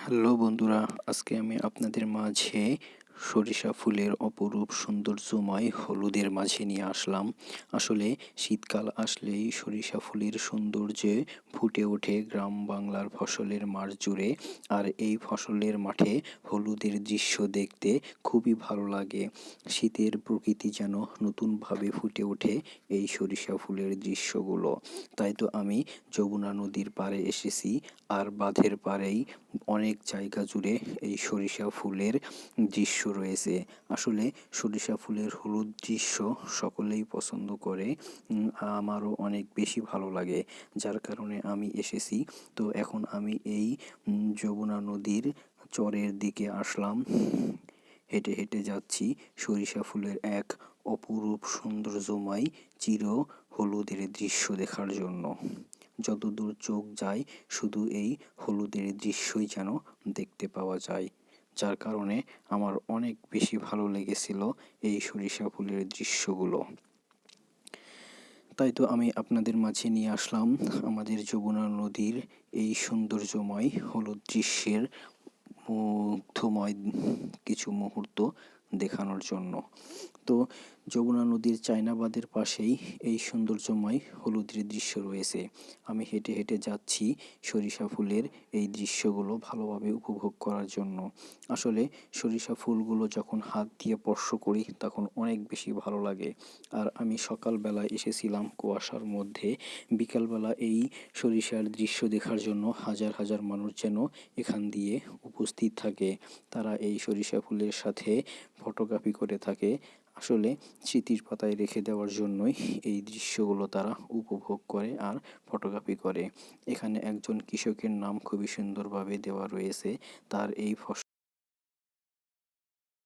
Hello বন্ধুরা আজকে আমি আপনাদের মাঝে সরিষা ফুলের অপরূপ সৌন্দর্যময় হলুদের মাঝে নিয়ে আসলাম। আসলে শীতকাল আসলেই সরিষা ফুলের সৌন্দর্যে ফুটে ওঠে গ্রাম বাংলার ফসলের মাঠ জুড়ে। আর এই ফসলের মাঠে হলুদের দৃশ্য দেখতে খুবই ভালো লাগে। শীতের প্রকৃতি যেন নতুনভাবে ফুটে ওঠে এই সরিষা ফুলের দৃশ্যগুলো। তাই তো আমি যমুনা নদীর পাড়ে এসেছি আর বাঁধের পাড়েই অনেক জায়গা জুড়ে এই সরিষা ফুলের দৃশ্য রয়েছে। আসলে সরিষা ফুলের হলুদ দৃশ্য সকলেই পছন্দ করে আমারও অনেক বেশি ভালো লাগে। যার কারণে আমি এসেছি। তো এখন আমি এই যমুনা নদীর চরের দিকে আসলাম। হেঁটে হেঁটে যাচ্ছি। সরিষা ফুলের এক অপরূপ সৌন্দর্যময় চির হলুদের দৃশ্য দেখার জন্য। যতদূর চোখ যায়, শুধু এই হলুদের দৃশ্যই যেন দেখতে পাওয়া যায়। যার কারণে আমার অনেক বেশি ভালো লেগেছিল এই সরিষা ফুলের দৃশ্যগুলো। তাই তো আমি আপনাদের মাঝে নিয়ে আসলাম আমাদের যমুনা নদীর এই সৌন্দর্যময় হলুদ দৃশ্যের মুগ্ধময় কিছু মুহূর্ত। দেখানোর জন্য। তো যমুনা নদীর চায়নাবাদের পাশেই এই সৌন্দর্যময় হলুদের দৃশ্য রয়েছে। আমি হেঁটে হেঁটে যাচ্ছি সরিষা ফুলের এই দৃশ্যগুলো ভালোভাবে উপভোগ করার জন্য। আসলে সরিষা ফুলগুলো যখন হাত দিয়ে স্পর্শ করি তখন অনেক বেশি ভালো লাগে। আর আমি সকালবেলা এসেছিলাম কুয়াশার মধ্যে। বিকালবেলা এই সরিষার দৃশ্য দেখার জন্য হাজার হাজার মানুষ যেন এখান দিয়ে উপস্থিত থাকে। তারা এই সরিষা ফুলের সাথে ফটোগ্রাফি করে থাকে, আসলে স্মৃতির পাতায় রেখে দেওয়ার জন্যই এই দৃশ্যগুলো তারা উপভোগ করে আর ফটোগ্রাফি করে। এখানে একজন কৃষকের নাম খুবই সুন্দরভাবে দেওয়া রয়েছে, তার এই ফসল